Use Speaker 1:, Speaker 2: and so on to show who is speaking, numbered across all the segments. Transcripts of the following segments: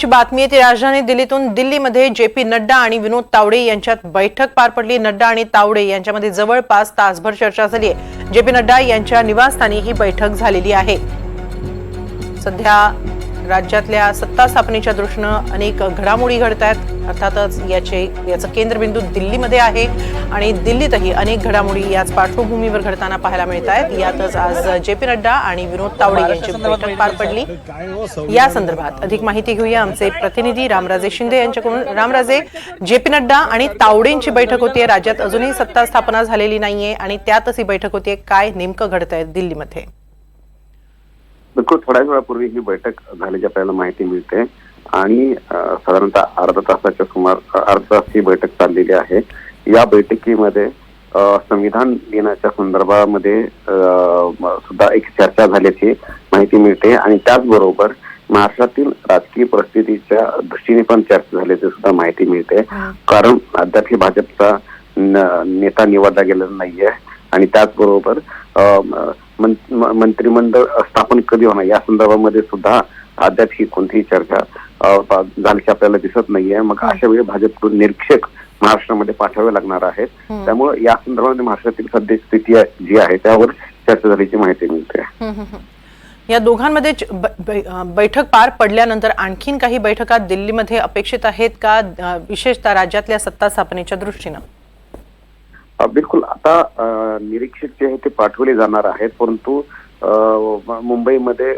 Speaker 1: ची बातमी आहे ती राजधानी दिल्लीतून दिल्लीमध्ये जे पी नड्डा आणि विनोद तावडे यांच्यात बैठक पार पडली. नड्डा आणि तावडे यांच्यामध्ये जवळपास तासभर चर्चा झाली आहे जे पी नड्डा यांच्या निवासस्थानी ही बैठक झालेली आहे. सध्या राज्यातल्या सत्ता स्थापनेच्या दृष्टीनं अनेक घडामोडी घडत आहेत अर्थातच याचे याचं केंद्रबिंदू दिल्लीमध्ये आहे. आणि दिल्लीतही अनेक घडामोडी याच पार्श्वभूमीवर घडताना पाहायला मिळत आहेत. यातच आज जे पी नड्डा आणि विनोद तावडे यांची बैठक पार पडली. या संदर्भात अधिक माहिती घेऊया आमचे प्रतिनिधी रामराजे शिंदे यांच्याकडून. रामराजे जे पी नड्डा आणि तावडेंची बैठक होतीये. राज्यात अजूनही सत्ता स्थापना झालेली नाहीये आणि त्यातच ही बैठक होतीये. काय नेमकं घडत आहे दिल्लीमध्ये?
Speaker 2: बिलकुल थोड्या वेळापूर्वी ही बैठक झाल्याची आपल्याला माहिती मिळते. आणि साधारणतः अर्धा तासाच्या सुमार अर्धा तास ही बैठक चाललेली आहे. या बैठकीमध्ये संविधान दिनाच्या संदर्भामध्ये सुद्धा एक चर्चा झाल्याची माहिती मिळते आणि त्याचबरोबर महाराष्ट्रातील राजकीय परिस्थितीच्या दृष्टीने पण चर्चा झाल्याची सुद्धा माहिती मिळते. कारण अद्याप भाजपचा नेता निवडला गेलेला नाहीये आणि त्याचबरोबर मंत्रिमंडळ स्थापन कधी होणार या संदर्भामध्ये सुद्धा अद्याप ही कोणतीही चर्चा झाल्याची आपल्याला दिसत नाहीये. मग अशा वेळी भाजपकडून निरीक्षक महाराष्ट्रामध्ये पाठवावे लागणार आहेत. त्यामुळे या संदर्भामध्ये महाराष्ट्रातील सध्या स्थिती आहे- जी आहे त्यावर चर्चा झाल्याची माहिती मिळते.
Speaker 1: या दोघांमध्ये बैठक पार पडल्यानंतर आणखीन काही बैठका दिल्लीमध्ये अपेक्षित आहेत का विशेषतः राज्यातल्या सत्ता स्थापनेच्या दृष्टीनं?
Speaker 2: बिलकुल. आता निरीक्षक जे आहे ते पाठवले जाणार आहेत परंतु मुंबईमध्ये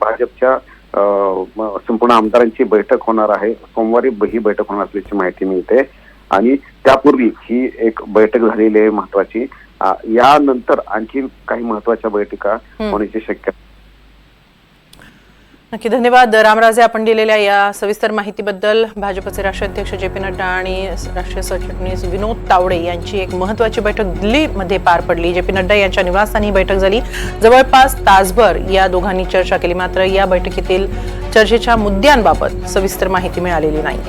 Speaker 2: भाजपच्या संपूर्ण आमदारांची बैठक होणार आहे. सोमवारी ही बैठक होणार असल्याची माहिती मिळते. आणि त्यापूर्वी ही एक बैठक झालेली आहे महत्वाची. यानंतर आणखी काही महत्त्वाच्या बैठका. होण्याची शक्यता
Speaker 1: नक्की धन्यवाद. रामराजे आपण दिलेल्या या सविस्तर माहितीबद्दल भाजपचे राष्ट्रीय अध्यक्ष जे पी नड्डा आणि राष्ट्रीय सरचिटणीस विनोद तावडे यांची एक महत्वाची बैठक दिल्लीमध्ये पार पडली. जे पी नड्डा यांच्या निवासस्थानी ही बैठक झाली. जवळपास तासभर या दोघांनी चर्चा केली. मात्र या बैठकीतील चर्चेच्या मुद्द्यांबाबत सविस्तर माहिती मिळालेली नाही